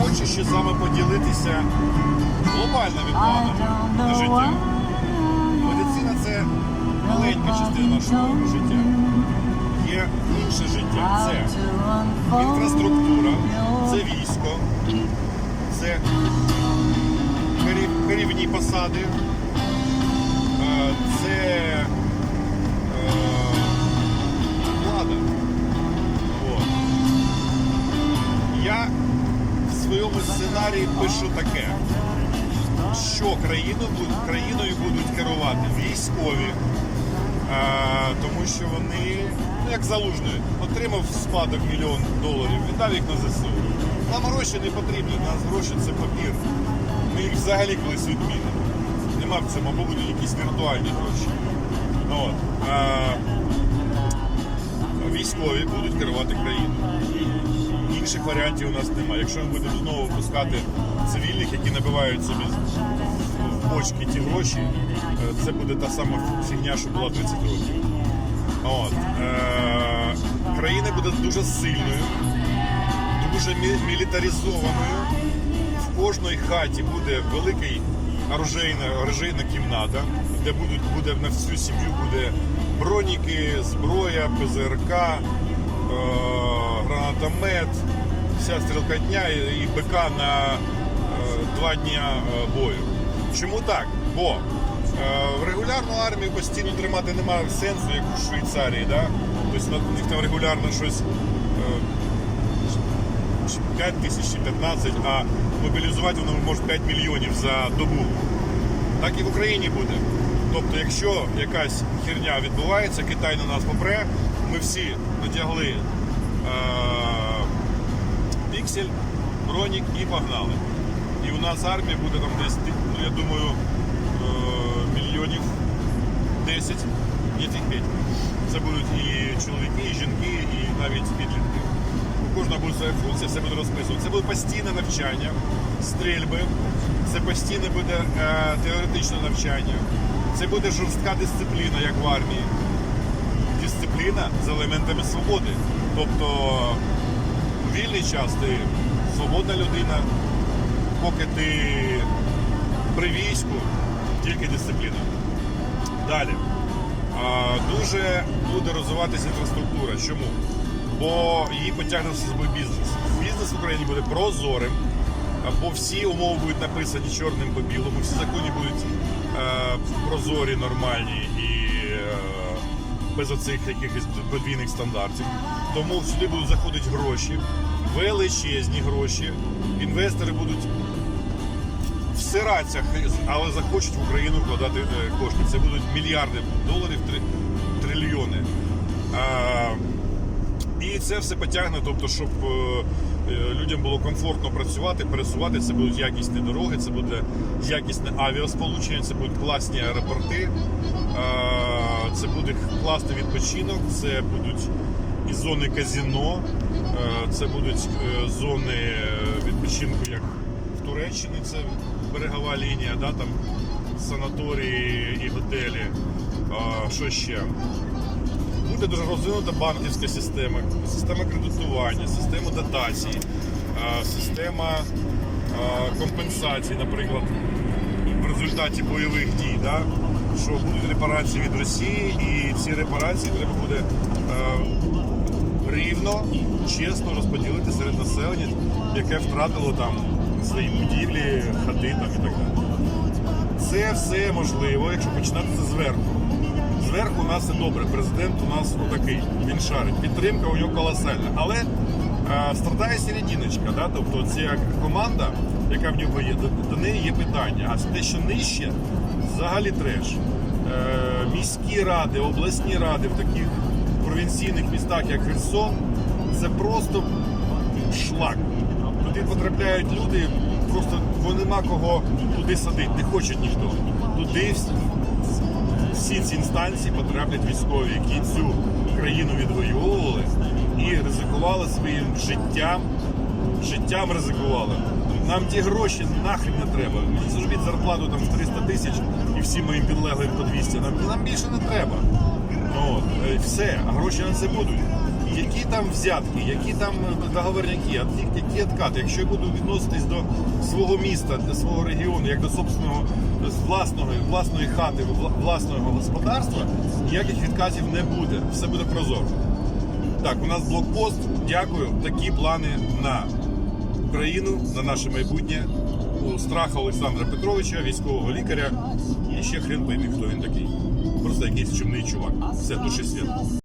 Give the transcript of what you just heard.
хочу ще з вами поділитися глобальними планами на життя. Медицина це маленька частина нашого життя. Є інше життя. Це інфраструктура, це військо, це керівні посади, е, це своєму сценарії пишу таке, що країну, країною будуть керувати військові, е, тому що вони, ну як залужний, отримав спадок мільйон доларів, віддав їх на ЗСУ. Нам гроші не потрібні, нас гроші це папір. Ми їх взагалі колись відмінимо. Нема в цьому, або будуть якісь віртуальні гроші. Ну, От. Е, військові будуть керувати країною. Інших варіантів у нас немає. Якщо ми будемо знову випускати цивільних, які набивають собі в бочки ті гроші, е, це буде та сама фігня, що була 30 років. От. Е, країна буде дуже сильною, дуже мілітаризованою. В кожній хаті буде великий оружейна, оружейна кімната, де будуть, буде на всю сім'ю буде броніки, зброя, ПЗРК, е, гранатомет, вся стрілкотня і, і БК на е, два дня е, бою. Чому так? Бо е, в регулярну армію постійно тримати немає сенсу, як у Швейцарії. Да? Тобто у них там регулярно щось. е, 5 тисяч чи 15, а мобілізувати воно може 5 мільйонів за добу. Так і в Україні буде. Тобто, якщо якась херня відбувається, Китай на нас попре, ми всі надягли е- піксель, бронік і погнали. І у нас армія буде там десь, ну я думаю, е- мільйонів 10, не тих 5. Це будуть і чоловіки, і жінки, і навіть підлітки. У кожного буде своя функція, все буде розписано. Це буде постійне навчання, стрільби, це постійне буде е, теоретичне навчання, це буде жорстка дисципліна, як в армії. Дисципліна з елементами свободи. Тобто вільний час ти свободна людина, поки ти при війську, тільки дисципліна. Далі. Дуже буде розвиватися інфраструктура. Чому? Бо її потягне за собою бізнес. Бізнес в Україні буде прозорим, бо всі умови будуть написані чорним по білому, всі закони будуть е, прозорі, нормальні і е, без оцих якихось подвійних стандартів. Тому сюди будуть заходити гроші, величезні гроші. Інвестори будуть всиратися, але захочуть в Україну вкладати е, кошти. Це будуть мільярди доларів, три, трильйони. А, і це все потягне, тобто, щоб е, е, людям було комфортно працювати, пересувати. Це будуть якісні дороги, це буде якісне авіасполучення, це будуть класні аеропорти, а, це буде класний відпочинок, це будуть і зони казіно, е, це будуть е, зони відпочинку, як в Туреччині, це берегова лінія, да, там санаторії і готелі. А, що ще? Буде дуже розвинута банківська система, система кредитування, система дотацій, система компенсацій, наприклад, в результаті бойових дій. Да? Що будуть репарації від Росії, і ці репарації треба буде рівно, чесно розподілити серед населення, яке втратило там свої будівлі, хати там і так далі. Це все можливо, якщо починати це зверху. Зверху у нас все добре. Президент у нас отакий. Він шарить. Підтримка у нього колосальна. Але е, страдає серединочка. Да? Тобто ця команда, яка в нього є, до, до неї є питання. А те, що нижче, взагалі треш. Е, міські ради, обласні ради в таких провінційних містах, як Херсон, це просто шлак. Туди потрапляють люди, просто нема кого туди садити, не хочуть ніхто. Туди всі- ці інстанції потраплять військові, які цю країну відвоювали і ризикували своїм життям, життям ризикували. Нам ті гроші нахрен не треба. Зробіть зарплату там 300 тисяч і всім моїм підлеглим по 200. Нам, нам більше не треба. Ну, е, все, а гроші на це будуть. які там взятки, які там договорняки, а які відкати. Якщо я буду відноситись до свого міста, до свого регіону, як до собственного з власного, власної хати, власного господарства, ніяких відкатів не буде. Все буде прозоро. Так, у нас блокпост. Дякую. Такі плани на Україну, на наше майбутнє. У страх Олександра Петровича, військового лікаря. І ще хрен пойми, хто він такий. Просто якийсь чумний чувак. Все, туши світ.